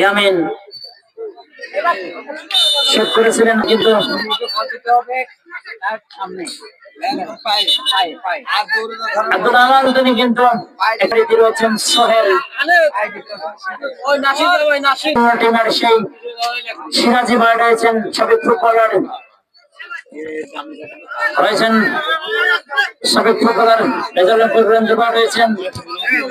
Yamin shoot করেছিলেন কিন্তু আব্দুল রহমান তিনি কিন্তু এখানে রয়েছেন সোহেল। টিমের সেই সিরাজি ভাই রয়েছেন সাবেক ফুটবলার রয়েছেন সাবেক ফুটবলার রেজাল্ট রয়েছেন।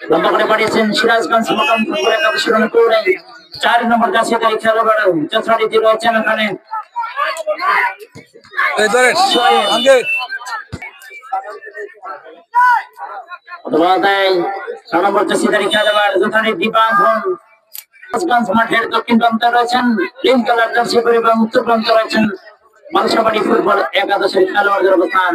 লম্বা করে পাঠিয়েছেন সিরাজগঞ্জ মোকাম ফুটবল একাদশ রান চার নম্বর কাছে তাই খেলোয়াড় যথারীতি রয়েছেন ওখানে মাঠের দক্ষিণ প্রান্তে কালার জার্সি পরে এবং উত্তর প্রান্তে রয়েছেন মালসাবাড়ি ফুটবল একাদশের খেলোয়াড়দের অবস্থান।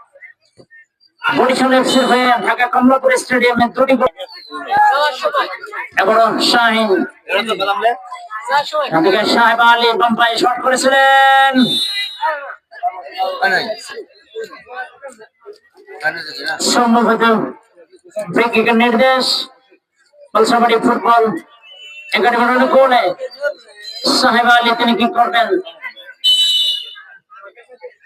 বরিশাল এফসির হয়ে ঢাকা কমলাপুর স্টেডিয়ামে দুটি এবারও শাহিন সাহেব আলী বাম্পাই শট করেছিলেন। নির্দেশ। বলসাবাড়ি ফুটবল একাডেমির অনুকূলে সাহেব আলী তিনি কি করবেন?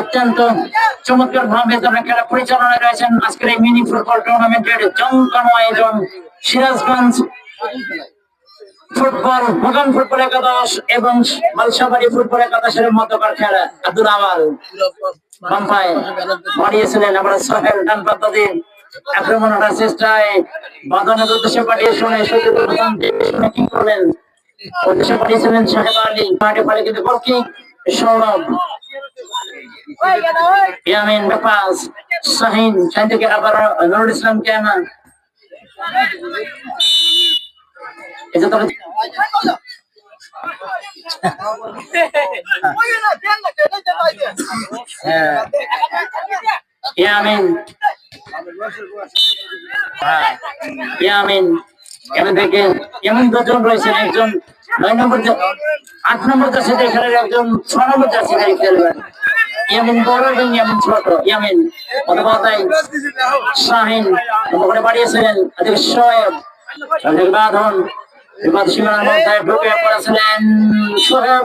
অত্যন্ত চমৎকার ভাবে তারা খেলা পরিচালনায় রয়েছেন। আজকের এই মিনি ফুটবল টুর্নামেন্টের জমকানো আয়োজন সিরাজগঞ্জ ফুটবল মোকাম ফুটবল একাদশ এবং মালসাবাড়ি ফুটবল একাদশের মধ্যকার খেলা। আব্দুল চেষ্টায় পাঠিয়ে শুনে কি সৌরভ। ইয়ামিন বেপাস শাহিন শাহিন থেকে আবার নুরুল ইসলাম কেমা এই যে তবে ইয়ামিন। ইয়ামিন, এখান থেকে এমন দুজন রয়েছেন, একজন নয় নম্বর আট নম্বর জার্সি খেলেন একজন, ছ নম্বর জার্সি খেলবেন। ইয়ামিন বড় এবং ইয়ামিন ছোট। ইয়ামিন অনুবাদাই শাহিন। করে বাড়িয়েছিলেন এদিকে শোয়েব বাঁধন। বিপদ সীমানার মধ্যে ঢুকে পড়েছিলেন সোহেব।